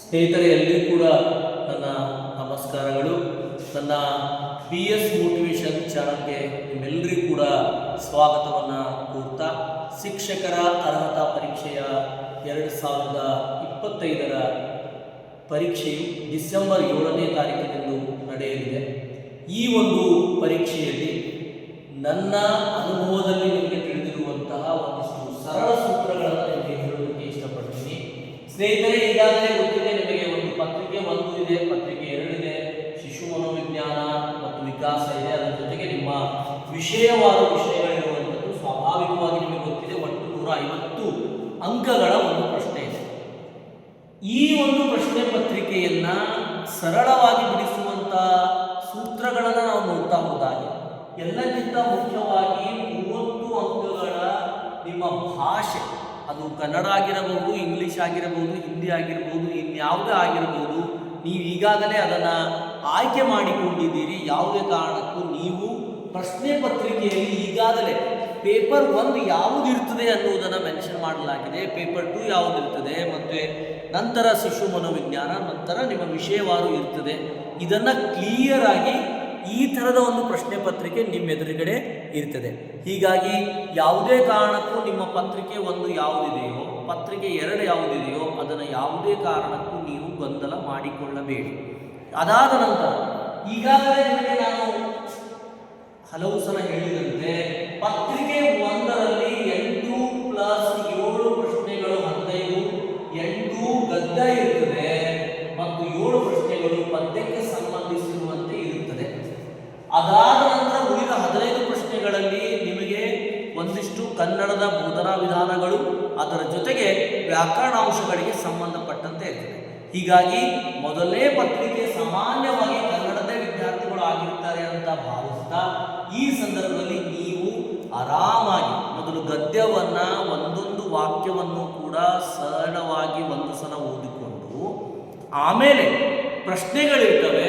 ಸ್ನೇಹಿತರೆ ಎಲ್ಲರಿಗೂ ಕೂಡ ನನ್ನ ನಮಸ್ಕಾರಗಳು. ನನ್ನ ಬಿ ಎಸ್ ಮೋಟಿವೇಶನ್ ಚಾನಲ್ಗೆ ನಿಮ್ಮೆಲ್ಲರಿಗೂ ಕೂಡ ಸ್ವಾಗತವನ್ನು ಕೋರ್ತಾ, ಶಿಕ್ಷಕರ ಅರ್ಹತಾ ಪರೀಕ್ಷೆಯ ಎರಡು ಸಾವಿರದ ಇಪ್ಪತ್ತೈದರ ಪರೀಕ್ಷೆಯು ಡಿಸೆಂಬರ್ ಏಳನೇ ತಾರೀಕಿನಂದು ನಡೆಯಲಿದೆ. ಈ ಒಂದು ಪರೀಕ್ಷೆಯಲ್ಲಿ ನನ್ನ ಅನುಭವದಲ್ಲಿ ಸ್ನೇಹಿತರೆ, ಈಗಾಗಲೇ ಗೊತ್ತಿದೆ ನಿಮಗೆ ಒಂದು ಪತ್ರಿಕೆ, ಒಂದು ಇದೆ, ಪತ್ರಿಕೆ ಎರಡಿದೆ. ಶಿಶು ಮನೋವಿಜ್ಞಾನ ಮತ್ತು ವಿಕಾಸ ಇದೆ. ಅದರ ಜೊತೆಗೆ ನಿಮ್ಮ ವಿಷಯವಾದ ವಿಷಯಗಳಿರುವಂಥದ್ದು ಸ್ವಾಭಾವಿಕವಾಗಿ ನಿಮಗೆ ಗೊತ್ತಿದೆ. ಒಟ್ಟು ನೂರ ಐವತ್ತು ಅಂಕಗಳ ಒಂದು ಪ್ರಶ್ನೆ ಇದೆ. ಈ ಒಂದು ಪ್ರಶ್ನೆ ಪತ್ರಿಕೆಯನ್ನ ಸರಳವಾಗಿ ಬಿಡಿಸುವಂತ ಸೂತ್ರಗಳನ್ನು ನಾವು ನೋಡ್ತಾ ಹೋದಾಗೆ, ಎಲ್ಲಕ್ಕಿಂತ ಮುಖ್ಯವಾಗಿ ಮೂವತ್ತು ಅಂಕಗಳ ನಿಮ್ಮ ಭಾಷೆ ಅದು ಕನ್ನಡ ಆಗಿರಬಹುದು, ಇಂಗ್ಲಿಷ್ ಆಗಿರಬಹುದು, ಹಿಂದಿ ಆಗಿರಬಹುದು, ಇನ್ಯಾವುದೇ ಆಗಿರಬಹುದು, ನೀವು ಈಗಾಗಲೇ ಅದನ್ನು ಆಯ್ಕೆ ಮಾಡಿಕೊಂಡಿದ್ದೀರಿ. ಯಾವುದೇ ಕಾರಣಕ್ಕೂ ನೀವು ಪ್ರಶ್ನೆ ಪತ್ರಿಕೆಯಲ್ಲಿ ಈಗಾಗಲೇ ಪೇಪರ್ ಒಂದು ಯಾವುದು ಇರ್ತದೆ ಅನ್ನುವುದನ್ನು ಮೆನ್ಷನ್ ಮಾಡಲಾಗಿದೆ. ಪೇಪರ್ ಟು ಯಾವುದಿರ್ತದೆ ಮತ್ತು ನಂತರ ಶಿಶು ಮನೋವಿಜ್ಞಾನ, ನಂತರ ನಿಮ್ಮ ವಿಷಯವಾರು ಇರ್ತದೆ. ಇದನ್ನು ಕ್ಲಿಯರ್ ಆಗಿ ಈ ಥರದ ಒಂದು ಪ್ರಶ್ನೆ ಪತ್ರಿಕೆ ನಿಮ್ಮ ಎದುರುಗಡೆ ಇರ್ತದೆ. ಹೀಗಾಗಿ ಯಾವುದೇ ಕಾರಣಕ್ಕೂ ನಿಮ್ಮ ಪತ್ರಿಕೆ ಒಂದು ಯಾವುದಿದೆಯೋ, ಪತ್ರಿಕೆ ಎರಡು ಯಾವುದಿದೆಯೋ, ಅದನ್ನು ಯಾವುದೇ ಕಾರಣಕ್ಕೂ ನೀವು ಗೊಂದಲ ಮಾಡಿಕೊಳ್ಳಬೇಡಿ. ಅದಾದ ನಂತರ ಈಗಾಗಲೇ ನಿಮಗೆ ನಾನು ಹಲವು ಸಲ ಹೇಳಿದಂತೆ ಪತ್ರಿಕೆ ಒಂದರಲ್ಲಿ ವ್ಯಾಕರಣಾಂಶಗಳಿಗೆ ಸಂಬಂಧಪಟ್ಟಂತೆ ಇರ್ತದೆ. ಹೀಗಾಗಿ ಮೊದಲೇ ಪತ್ರಿಕೆ ಸಾಮಾನ್ಯವಾಗಿ ಕನ್ನಡದ ವಿದ್ಯಾರ್ಥಿಗಳು ಆಗಿರ್ತಾರೆ ಅಂತ ಭಾವಿಸ್ತಾ ಈ ಸಂದರ್ಭದಲ್ಲಿ ನೀವು ಆರಾಮಾಗಿ ಮೊದಲು ಗದ್ಯವನ್ನ ಒಂದೊಂದು ವಾಕ್ಯವನ್ನು ಕೂಡ ಸರಳವಾಗಿ ಒಂದು ಸಲ ಓದಿಕೊಂಡು ಆಮೇಲೆ ಪ್ರಶ್ನೆಗಳಿರ್ತವೆ.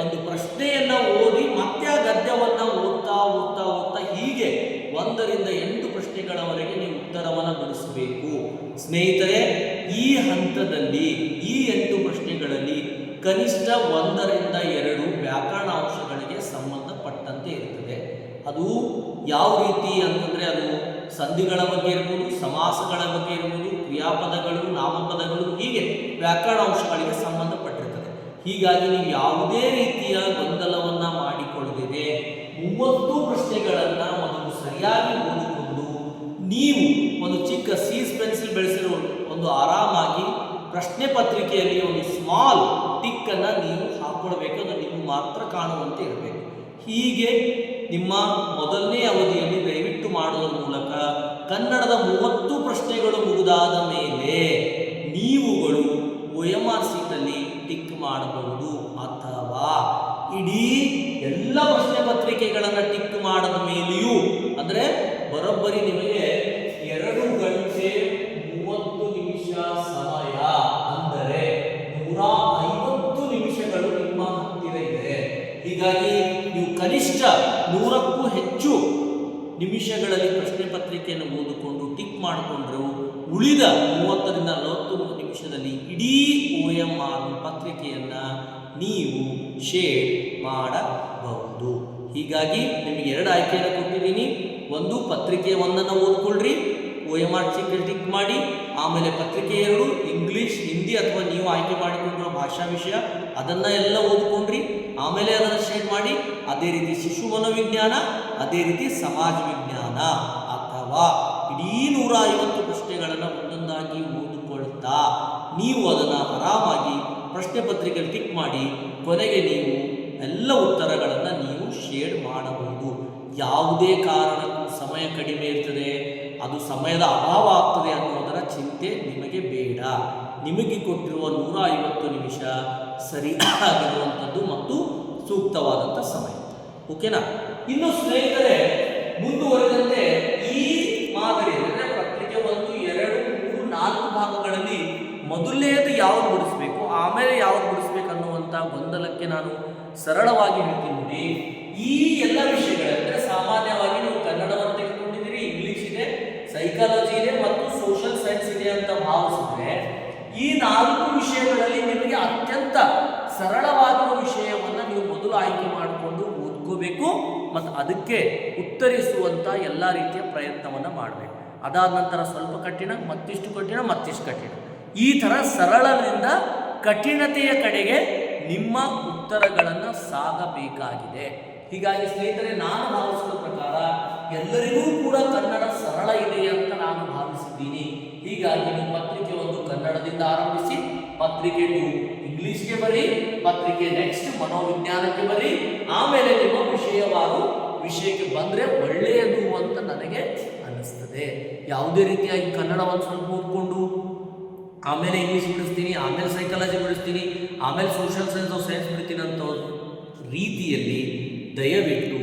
ಒಂದು ಪ್ರಶ್ನೆಯನ್ನ ಓದಿ ಮತ್ತೆ ಆ ಗದ್ಯವನ್ನ ಓದ್ತಾ ಓದ್ತಾ ಓದ್ತಾ ಹೀಗೆ ಒಂದರಿಂದ ಎಂಟು ಪ್ರಶ್ನೆಗಳವರೆಗೆ ನೀವು ಉತ್ತರವನ್ನು ಬಿಡಿಸಬೇಕು ಸ್ನೇಹಿತರೆ, ಈ ಹಂತದಲ್ಲಿ, ಈ ಎಂಟು ಪ್ರಶ್ನೆಗಳಲ್ಲಿ ಕನಿಷ್ಠ ಒಂದರಿಂದ ಎರಡು ವ್ಯಾಕರಣ ಅಂಶಗಳಿಗೆ ಸಂಬಂಧಪಟ್ಟಂತೆ ಇರುತ್ತದೆ. ಅದು ಯಾವ ರೀತಿ ಅಂತಂದರೆ ಅದು ಸಂಧಿಗಳ ಬಗ್ಗೆ ಇರ್ಬೋದು, ಸಮಾಸಗಳ ಬಗ್ಗೆ ಇರ್ಬೋದು, ಕ್ರಿಯಾಪದಗಳು, ನಾಮಪದಗಳು, ಹೀಗೆ ವ್ಯಾಕರಣ ಅಂಶಗಳಿಗೆ ಸಂಬಂಧಪಟ್ಟಿರ್ತದೆ ಹೀಗಾಗಿ ನೀವು ಯಾವುದೇ ರೀತಿಯ ಗೊಂದಲವನ್ನು ಮಾಡಿಕೊಳ್ಳದಿದೆ ಮೂವತ್ತು ಪ್ರಶ್ನೆಗಳನ್ನು ಮೊದಲು ಸರಿಯಾಗಿ ಓದಿಕೊಂಡು ನೀವು ಒಂದು ಚಿಕ್ಕ ಸೀಸ್ ಪೆನ್ಸಿಲ್ ಬೆಳೆಸಿರೋ ಒಂದು ಆರಾಮಾಗಿ ಪ್ರಶ್ನೆ ಪತ್ರಿಕೆಯಲ್ಲಿ ಒಂದು ಸ್ಮಾಲ್ ಟಿಕ್ಕನ್ನು ನೀವು ಹಾಕೊಳ್ಬೇಕು. ಅದು ನಿಮಗೆ ಮಾತ್ರ ಕಾಣುವಂತೆ ಇರಬೇಕು. ಹೀಗೆ ನಿಮ್ಮ ಮೊದಲನೇ ಅವಧಿಯಲ್ಲಿ ದಯವಿಟ್ಟು ಮಾಡುವ ಮೂಲಕ ಕನ್ನಡದ ಮೂವತ್ತು ಪ್ರಶ್ನೆಗಳು ಮುಗಿದಾದ ಮೇಲೆ ನೀವುಗಳು ಒ ಎಂ ಆರ್ ಸೀಟಲ್ಲಿ ಟಿಕ್ ಮಾಡಬಹುದು ಅಥವಾ ಇಡೀ ಎಲ್ಲ ಪ್ರಶ್ನೆ ಪತ್ರಿಕೆಗಳನ್ನು ಟಿಕ್ ಮಾಡದ ಮೇಲೆಯೂ, ಅಂದರೆ ಬರೋಬ್ಬರಿ ನಿಮಗೆ ನೂರಕ್ಕೂ ಹೆಚ್ಚು ನಿಮಿಷಗಳಲ್ಲಿ ಪ್ರಶ್ನೆ ಪತ್ರಿಕೆಯನ್ನು ಓದಿಕೊಂಡು ಟಿಕ್ ಮಾಡಿಕೊಂಡ್ರು ಉಳಿದ ಮೂವತ್ತರಿಂದ ನಲವತ್ತು ನಿಮಿಷದಲ್ಲಿ ಇಡೀ ಒ ಎಂ ಆರ್ ಪತ್ರಿಕೆಯನ್ನು ನೀವು ಶೇರ್ ಮಾಡಬಹುದು. ಹೀಗಾಗಿ ನಿಮಗೆ ಎರಡು ಆಯ್ಕೆಯನ್ನು ಕೊಟ್ಟಿದ್ದೀನಿ. ಒಂದು, ಪತ್ರಿಕೆ ಒಂದನ್ನು ಓದ್ಕೊಳ್ರಿ. O M R C tick ಮಾಡಿ, ಆಮೇಲೆ ಪತ್ರಿಕೆ ಎರಡು ಇಂಗ್ಲಿಷ್ ಹಿಂದಿ ಅಥವಾ ನೀವು ಆಯ್ಕೆ ಮಾಡಿಕೊಂಡಿರೋ ಭಾಷಾ ವಿಷಯ, ಅದನ್ನು ಎಲ್ಲ ಓದ್ಕೊಂಡ್ರಿ, ಆಮೇಲೆ ಅದನ್ನು ಶೇರ್ ಮಾಡಿ, ಅದೇ ರೀತಿ ಶಿಶು ಮನೋವಿಜ್ಞಾನ, ಅದೇ ರೀತಿ ಸಮಾಜ ವಿಜ್ಞಾನ ಅಥವಾ ಇಡೀ ನೂರ ಐವತ್ತು ಪ್ರಶ್ನೆಗಳನ್ನು ಒಂದೊಂದಾಗಿ ಓದಿಕೊಳ್ತಾ ನೀವು ಅದನ್ನು ಆರಾಮಾಗಿ ಪ್ರಶ್ನೆ ಪತ್ರಿಕೆ ಟಿಕ್ ಮಾಡಿ, ಕೊನೆಗೆ ನೀವು ಎಲ್ಲ ಉತ್ತರಗಳನ್ನು ನೀವು ಶೇರ್ ಮಾಡಬಹುದು. ಯಾವುದೇ ಕಾರಣಕ್ಕೂ ಸಮಯ ಕಡಿಮೆ ಇರ್ತದೆ. ಅದು ಸಮಯದ ಅಭಾವ ಆಗ್ತದೆ ಅನ್ನೋದರ ಚಿಂತೆ ನಿಮಗೆ ಬೇಡ. ನಿಮಗೆ ಕೊಟ್ಟಿರುವ ನೂರ ಐವತ್ತು ನಿಮಿಷ ಸರಿಯಾಗಿರುವಂಥದ್ದು ಮತ್ತು ಸೂಕ್ತವಾದಂಥ ಸಮಯ. ಓಕೆನಾ? ಇನ್ನು ಸ್ನೇಹಿತರೆ, ಮುಂದುವರೆದಂತೆ ಈ ಮಾದರಿ, ಅಂದರೆ ಪತ್ರಿಕೆ ಒಂದು, ಎರಡು, ಮೂರು, ನಾಲ್ಕು ಭಾಗಗಳಲ್ಲಿ ಮೊದಲನೇದು ಯಾವ್ದು ಬಿಡಿಸ್ಬೇಕು, ಆಮೇಲೆ ಯಾವ್ದು ಬಿಡಿಸ್ಬೇಕು ಅನ್ನುವಂಥ ಗೊಂದಲಕ್ಕೆ ನಾನು ಸರಳವಾಗಿ ಹೇಳ್ತೀನಿ ಈ ಎಲ್ಲ ವಿಷಯಗಳಂದರೆ ಸಾಮಾನ್ಯವಾಗಿ ನೀವು ಕನ್ನಡವನ್ನು ಸೈಕಾಲಜಿ ಇದೆ ಮತ್ತು ಸೋಷಿಯಲ್ ಸೈನ್ಸ್ ಇದೆ ಅಂತ ಭಾವಿಸಿದ್ರೆ, ಈ ನಾಲ್ಕು ವಿಷಯಗಳಲ್ಲಿ ನಿಮಗೆ ಅತ್ಯಂತ ಸರಳವಾದ ವಿಷಯವನ್ನು ನೀವು ಮೊದಲು ಆಯ್ಕೆ ಮಾಡಿಕೊಂಡು ಓದ್ಕೋಬೇಕು ಮತ್ತು ಅದಕ್ಕೆ ಉತ್ತರಿಸುವಂಥ ಎಲ್ಲ ರೀತಿಯ ಪ್ರಯತ್ನವನ್ನು ಮಾಡಬೇಕು. ಅದಾದ ನಂತರ ಸ್ವಲ್ಪ ಕಠಿಣ, ಮತ್ತಿಷ್ಟು ಕಠಿಣ ಮತ್ತಿಷ್ಟು ಕಠಿಣ. ಈ ಥರ ಸರಳದಿಂದ ಕಠಿಣತೆಯ ಕಡೆಗೆ ನಿಮ್ಮ ಉತ್ತರಗಳನ್ನು ಸಾಗಬೇಕಾಗಿದೆ. ಹೀಗಾಗಿ ಸ್ನೇಹಿತರೆ, ನಾನು ಭಾವಿಸಿದ ಪ್ರಕಾರ ಎಲ್ಲರಿಗೂ ಕೂಡ ಕನ್ನಡ ಸರಳ ಇದೆ ಅಂತ ನಾನು ಭಾವಿಸಿದ್ದೀನಿ ಹೀಗಾಗಿ ನೀವು ಪತ್ರಿಕೆ ಒಂದು ಕನ್ನಡದಿಂದ ಆರಂಭಿಸಿ, ಪತ್ರಿಕೆ ನೀವು ಇಂಗ್ಲಿಷ್ಗೆ ಬರಿ, ಪತ್ರಿಕೆ ನೆಕ್ಸ್ಟ್ ಮನೋವಿಜ್ಞಾನಕ್ಕೆ ಬರಿ, ಆಮೇಲೆ ನಿಮ್ಮ ವಿಷಯವಾರು ವಿಷಯಕ್ಕೆ ಬಂದರೆ ಒಳ್ಳೆಯದು ಅಂತ ನನಗೆ ಅನ್ನಿಸ್ತದೆ. ಯಾವುದೇ ರೀತಿಯಾಗಿ ಕನ್ನಡವನ್ನು ಸ್ವಲ್ಪ ಓದ್ಕೊಂಡು, ಆಮೇಲೆ ಇಂಗ್ಲೀಷ್ ಬಿಡಿಸ್ತೀನಿ, ಆಮೇಲೆ ಸೈಕಾಲಜಿ ಬಿಡಿಸ್ತೀನಿ, ಆಮೇಲೆ ಸೋಷಿಯಲ್ ಸೈನ್ಸ್ ಆಫ್ ಸೈನ್ಸ್ ಬಿಡ್ತೀನಿ ಅಂತ ರೀತಿಯಲ್ಲಿ ದಯವಿಟ್ಟು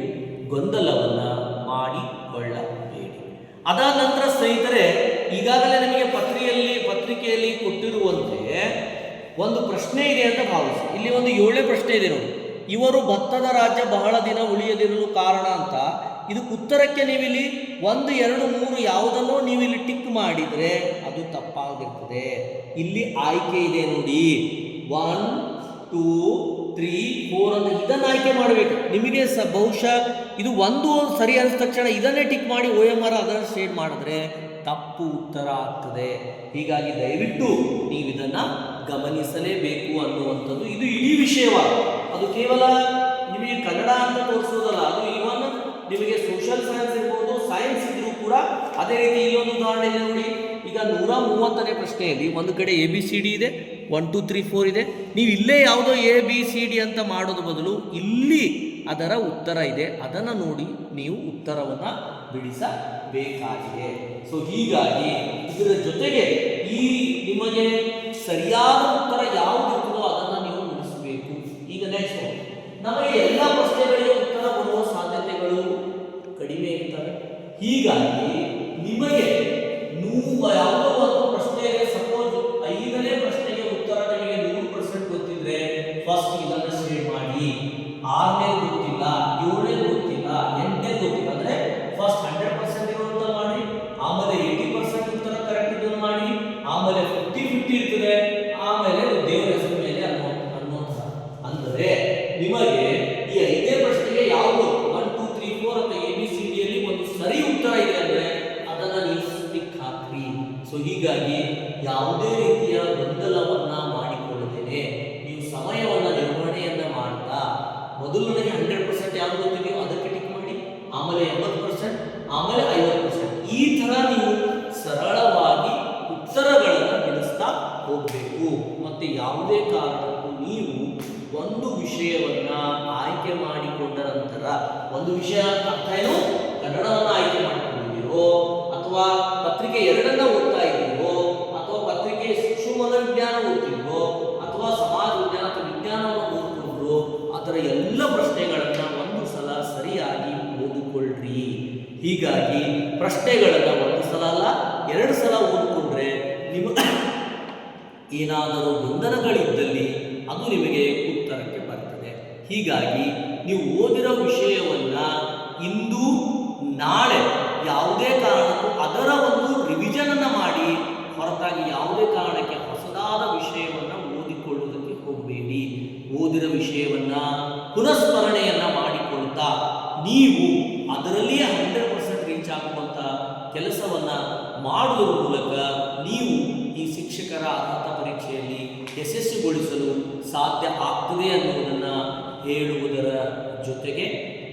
ಗೊಂದಲವನ್ನು ಮಾಡಿಕೊಳ್ಳಬೇಡಿ. ಅದಾದ ನಂತರ ಸ್ನೇಹಿತರೆ, ಈಗಾಗಲೇ ನಮಗೆ ಪತ್ರಿಕೆಯಲ್ಲಿ ಪತ್ರಿಕೆಯಲ್ಲಿ ಕೊಟ್ಟಿರುವಂತೆ ಒಂದು ಪ್ರಶ್ನೆ ಇದೆ ಅಂತ ಭಾವಿಸಿ. ಇಲ್ಲಿ ಒಂದು ಏಳೇ ಪ್ರಶ್ನೆ ಇದೆ ನೋಡಿ. ಇವರು ಭತ್ತದ ರಾಜ್ಯ ಬಹಳ ದಿನ ಉಳಿಯದಿರಲು ಕಾರಣ ಅಂತ. ಇದಕ್ಕೆ ಉತ್ತರಕ್ಕೆ ನೀವಿಲ್ಲಿ ಒಂದು, ಎರಡು, ಮೂರು ಯಾವುದನ್ನೋ ನೀವು ಇಲ್ಲಿ ಟಿಕ್ ಮಾಡಿದರೆ ಅದು ತಪ್ಪಾಗಿರ್ತದೆ. ಇಲ್ಲಿ ಆಯ್ಕೆ ಇದೆ ನೋಡಿ. ಒನ್ ಟೂ ತ್ರೀ ಫೋರ್ ಅಂತ ಇದನ್ನು ಆಯ್ಕೆ ಮಾಡಬೇಕು. ನಿಮಗೆ ಸ ಬಹುಶಃ ಇದು ಒಂದು ಸರಿ ಅನಿದ ತಕ್ಷಣ ಇದನ್ನೇ ಟಿಕ್ ಮಾಡಿ ಓ ಎಂ ಆರ್ ಅದನ್ನು ಸ್ಟೇಟ್ ಮಾಡಿದ್ರೆ ತಪ್ಪು ಉತ್ತರ ಆಗ್ತದೆ. ಹೀಗಾಗಿ ದಯವಿಟ್ಟು ನೀವು ಇದನ್ನು ಗಮನಿಸಲೇಬೇಕು ಅನ್ನುವಂಥದ್ದು ಇದು ಇಡೀ ವಿಷಯವಾದ ಅದು ಕೇವಲ ನಿಮಗೆ ಕನ್ನಡ ಅಂತ ತೋರಿಸೋದಲ್ಲ, ಅದು ಇವನ್ ನಿಮಗೆ ಸೋಷಿಯಲ್ ಸೈನ್ಸ್ ಇರ್ಬೋದು ಸೈನ್ಸ್ ಇದ್ರೂ ಕೂಡ ಅದೇ ರೀತಿ ಇಲ್ಲೊಂದು ಉದಾಹರಣೆ ಇದೆ ನೋಡಿ. ನೂರ ಮೂವತ್ತನೇ ಪ್ರಶ್ನೆಯಲ್ಲಿ ಒಂದು ಕಡೆ ಎ ಬಿ ಸಿ ಡಿ ಇದೆ ಒನ್ ಟು ತ್ರೀ ಫೋರ್ ಇದೆ. ನೀವು ಇಲ್ಲೇ ಯಾವುದೋ ಎ ಬಿ ಸಿ ಡಿ ಅಂತ ಮಾಡೋದು ಬದಲು ಇಲ್ಲಿ ಅದರ ಉತ್ತರ ಇದೆ. ಅದನ್ನು ನೋಡಿ ನೀವು ಉತ್ತರವನ್ನು ಬಿಡಿಸಬೇಕಾಗಿದೆ. ಸೊ ಹೀಗಾಗಿ ಇದರ ಜೊತೆಗೆ ಈ ನಿಮಗೆ ಸರಿಯಾದ ಉತ್ತರ ಯಾವುದಿರ್ತದೋ ಅದನ್ನು ನೀವು ಬಿಡಿಸಬೇಕು ಈಗ ನೆಕ್ಸ್ಟ್ ನಮಗೆ ಎಲ್ಲ ಪ್ರಶ್ನೆಗಳಿಗೆ ಉತ್ತರ ಬರುವ ಸಾಧ್ಯತೆಗಳು ಕಡಿಮೆ ಇರ್ತವೆ. ಹೀಗಾಗಿ ಒಂದು ವಿಷಯ ಅರ್ಥ ಏನು ಕನ್ನಡವನ್ನು ಆಯ್ಕೆ ಮಾಡಿಕೊಂಡಿದ್ದೀರೋ, ಅಥವಾ ಪತ್ರಿಕೆ ಎರಡನ್ನ ಓದ್ತಾ ಇದ್ದೀರೋ, ಅಥವಾ ಪತ್ರಿಕೆ ಸೂಕ್ಷ್ಮ ವಿಜ್ಞಾನ ಓದ್ತಿರೋ ಅಥವಾ ಸಮಾಜ ವಿಜ್ಞಾನ ಅಥವಾ ವಿಜ್ಞಾನವನ್ನು ಓದ್ಕೊಂಡ್ರು ಅದರ ಎಲ್ಲ ಪ್ರಶ್ನೆಗಳನ್ನ ಒಂದು ಸಲ ಸರಿಯಾಗಿ ಓದಿಕೊಳ್ಳ್ರಿ ಹೀಗಾಗಿ ಪ್ರಶ್ನೆಗಳನ್ನ ಒಂದು ಸಲ ಅಲ್ಲ, ಎರಡು ಸಲ ಓದಿಕೊಂಡ್ರೆ ನಿಮ್ಮ ಏನಾದರೂ ಗೊಂದಲಗಳಿದ್ದಲ್ಲಿ ಅದು ನಿಮಗೆ ಉತ್ತರಕ್ಕೆ ಬರ್ತದೆ. ಹೀಗಾಗಿ ನೀವು ಓದಿರೋ ವಿಷಯವನ್ನ ಇಂದು, ನಾಳೆ ಯಾವುದೇ ಕಾರಣಕ್ಕೂ ಅದರ ಒಂದು ರಿವಿಜನನ್ನು ಮಾಡಿ, ಹೊರತಾಗಿ ಯಾವುದೇ ಕಾರಣಕ್ಕೆ ಹೊಸದಾದ ವಿಷಯವನ್ನು ಓದಿಕೊಳ್ಳುವುದಕ್ಕೆ ಹೋಗಬೇಡಿ. ಓದಿರೋ ವಿಷಯವನ್ನ ಪುನಃಸ್ಮರಣೆಯನ್ನು ಮಾಡಿಕೊಳ್ತಾ ನೀವು ಅದರಲ್ಲಿಯೇ ಹಂಡ್ರೆಡ್ ಪರ್ಸೆಂಟ್ ರೀಚ್ ಆಗುವಂತ ಕೆಲಸವನ್ನ ಮಾಡುವ ಮೂಲಕ ನೀವು ಈ ಶಿಕ್ಷಕರ ಅರ್ಹತಾ ಪರೀಕ್ಷೆಯಲ್ಲಿ ಯಶಸ್ವಿಗೊಳಿಸಲು ಸಾಧ್ಯ ಆಗ್ತದೆ ಅನ್ನುವುದನ್ನು ಹೇಳುವುದರ ಜೊತೆಗೆ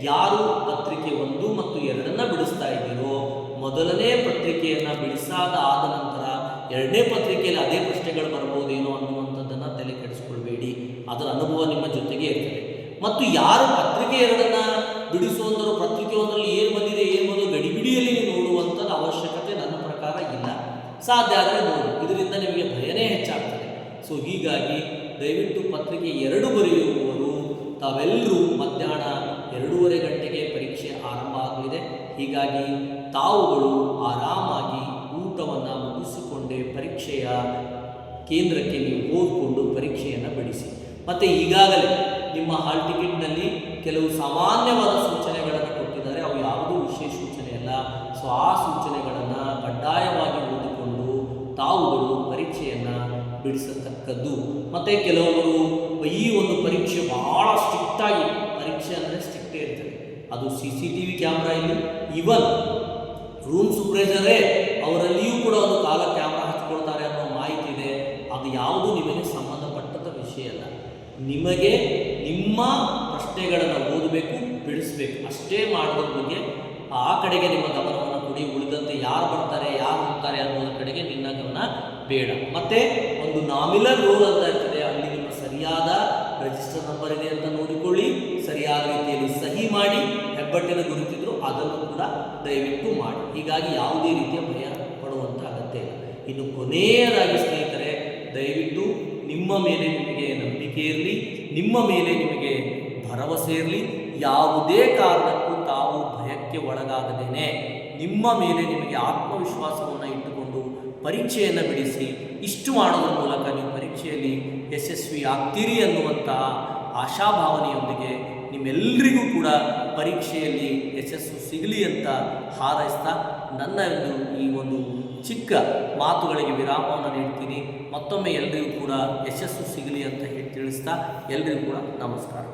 ಯಾರು ಪತ್ರಿಕೆ ಒಂದು ಮತ್ತು ಎರಡನ್ನ ಬಿಡಿಸ್ತಾ ಇದ್ದೀರೋ, ಮೊದಲನೇ ಪತ್ರಿಕೆಯನ್ನು ಬಿಡಿಸಾದ ಆದ ನಂತರ ಎರಡನೇ ಪತ್ರಿಕೆಯಲ್ಲಿ ಅದೇ ಪ್ರಶ್ನೆಗಳು ಬರಬಹುದೇನೋ ಅನ್ನುವಂಥದ್ದನ್ನು ತಲೆ ಕೆಡಿಸ್ಕೊಳ್ಬೇಡಿ. ಅದರ ಅನುಭವ ನಿಮ್ಮ ಜೊತೆಗೆ ಇರ್ತದೆ. ಮತ್ತು ಯಾರು ಪತ್ರಿಕೆ ಎರಡನ್ನ ಬಿಡಿಸುವಂಥವ್ರು ಪತ್ರಿಕೆ ಒಂದರಲ್ಲಿ ಏನು ಬಂದಿದೆ, ಏನು ಬಂದು ಗಡಿಬಿಡಿಯಲ್ಲಿ ನೋಡುವಂಥದ್ದು ಅವಶ್ಯಕತೆ ನನ್ನ ಪ್ರಕಾರ ಇಲ್ಲ. ಸಾಧ್ಯ ಆದರೆ ನೋಡಿ. ಇದರಿಂದ ನಿಮಗೆ ಭಯನೇ ಹೆಚ್ಚಾಗ್ತದೆ. ಸೊ ಹೀಗಾಗಿ ದಯವಿಟ್ಟು ಪತ್ರಿಕೆ ಎರಡು ಬರೆಯುವವರು ತಾವೆಲ್ಲರೂ ಮಧ್ಯಾಹ್ನ ಎರಡೂವರೆ ಗಂಟೆಗೆ ಪರೀಕ್ಷೆ ಆರಂಭ ಆಗಲಿದೆ. ಹೀಗಾಗಿ ತಾವುಗಳು ಆರಾಮಾಗಿ ಊಟವನ್ನು ಮುಗಿಸಿಕೊಂಡೇ ಪರೀಕ್ಷೆಯ ಕೇಂದ್ರಕ್ಕೆ ನೀವು ಓದಿಕೊಂಡು ಪರೀಕ್ಷೆಯನ್ನು ಬಿಡಿಸಿ. ಮತ್ತು ಈಗಾಗಲೇ ನಿಮ್ಮ ಹಾಲ್ ಟಿಕೆಟ್ನಲ್ಲಿ ಕೆಲವು ಸಾಮಾನ್ಯವಾದ ಸೂಚನೆಗಳನ್ನು ಕೊಟ್ಟಿದ್ದಾರೆ. ಅವು ಯಾವುದೂ ವಿಶೇಷ ಸೂಚನೆ ಅಲ್ಲ. ಸೊ, ಆ ಸೂಚನೆಗಳನ್ನು ಕಡ್ಡಾಯವಾಗಿ ಓದಿಕೊಂಡು ತಾವುಗಳು ಬಿಡಿಸತಕ್ಕದ್ದು. ಮತ್ತು ಕೆಲವರು ಈ ಒಂದು ಪರೀಕ್ಷೆ ಭಾಳ ಸ್ಟ್ರಿಕ್ಟಾಗಿ ಪರೀಕ್ಷೆ ಅಂದರೆ ಸ್ಟ್ರಿಕ್ಟೇ ಇರ್ತದೆ. ಅದು C C T V camera ಇಲ್ಲಿ ಇವನ್ ರೂಮ್ ಸೂಪರ್ವೈಸರೇ ಅವರಲ್ಲಿಯೂ ಕೂಡ ಒಂದು ಕಾಲ ಕ್ಯಾಮ್ರಾ ಹಚ್ಕೊಳ್ತಾರೆ ಅನ್ನೋ ಮಾಹಿತಿ ಇದೆ. ಅದು ಯಾವುದು ನಿಮಗೆ ಸಂಬಂಧಪಟ್ಟದ ವಿಷಯ ಅಲ್ಲ. ನಿಮಗೆ ನಿಮ್ಮ ಪ್ರಶ್ನೆಗಳನ್ನು ಓದಬೇಕು, ಬಿಡಿಸ್ಬೇಕು. ಅಷ್ಟೇ ಮಾಡೋದ್ರ ಬಗ್ಗೆ ಆ ಕಡೆಗೆ ನಿಮ್ಮ ಗಮನವನ್ನು ಕೊಡಿ. ಉಳಿದಂತೆ ಯಾರು ಬರ್ತಾರೆ, ಯಾರು ಹೋಗ್ತಾರೆ ಅನ್ನೋದ್ರ ಕಡೆಗೆ ನಿನ್ನ ಗಮನ ಬೇಡ. ಮತ್ತೆ ಒಂದು ನಾಮಿನಲ್ ರೋಲ್ ಅಂತ ಇರ್ತದೆ, ಅಲ್ಲಿ ನಿಮ್ಮ ಸರಿಯಾದ ರಿಜಿಸ್ಟರ್ ನಂಬರ್ ಇದೆ ಅಂತ ನೋಡಿಕೊಳ್ಳಿ. ಸರಿಯಾದ ರೀತಿಯಲ್ಲಿ ಸಹಿ ಮಾಡಿ ಹೆಬ್ಬಟ್ಟಿನ ಗುರುತಿದ್ರು ಅದನ್ನು ಕೂಡ ದಯವಿಟ್ಟು ಮಾಡಿ. ಹೀಗಾಗಿ ಯಾವುದೇ ರೀತಿಯ ಭಯ ಪಡುವಂಥ ಇನ್ನು ಕೊನೆಯದಾಗಿ ಸ್ನೇಹಿತರೆ, ದಯವಿಟ್ಟು ನಿಮ್ಮ ಮೇಲೆ ನಿಮಗೆ ನಂಬಿಕೆ ಇರಲಿ, ನಿಮ್ಮ ಮೇಲೆ ನಿಮಗೆ ಭರವಸೆ ಇರಲಿ. ಯಾವುದೇ ಕಾರಣಕ್ಕೂ ತಾವು ಭಯಕ್ಕೆ ಒಳಗಾಗದೇನೆ. ನಿಮ್ಮ ಮೇಲೆ ನಿಮಗೆ ಆತ್ಮವಿಶ್ವಾಸವನ್ನು ಇಟ್ಟುಕೊಂಡು ಪರೀಕ್ಷೆಯನ್ನು ಬಿಡಿಸಿ ಇಷ್ಟು ಮಾಡೋದ್ರ ಮೂಲಕ ನೀವು ಪರೀಕ್ಷೆಯಲ್ಲಿ ಯಶಸ್ವಿ ಆಗ್ತೀರಿ ಅನ್ನುವಂಥ ಆಶಾಭಾವನೆಯೊಂದಿಗೆ ನಿಮ್ಮೆಲ್ಲರಿಗೂ ಕೂಡ ಪರೀಕ್ಷೆಯಲ್ಲಿ ಯಶಸ್ಸು ಸಿಗಲಿ ಅಂತ ಹಾರೈಸ್ತಾ ನನ್ನ ಒಂದು ಈ ಒಂದು ಚಿಕ್ಕ ಮಾತುಗಳಿಗೆ ವಿರಾಮವನ್ನು ನೀಡ್ತೀನಿ. ಮತ್ತೊಮ್ಮೆ ಎಲ್ಲರಿಗೂ ಕೂಡ ಯಶಸ್ಸು ಸಿಗಲಿ ಅಂತ ಹೇಳಿ ತಿಳಿಸ್ತಾ ಎಲ್ಲರಿಗೂ ಕೂಡ ನಮಸ್ಕಾರ.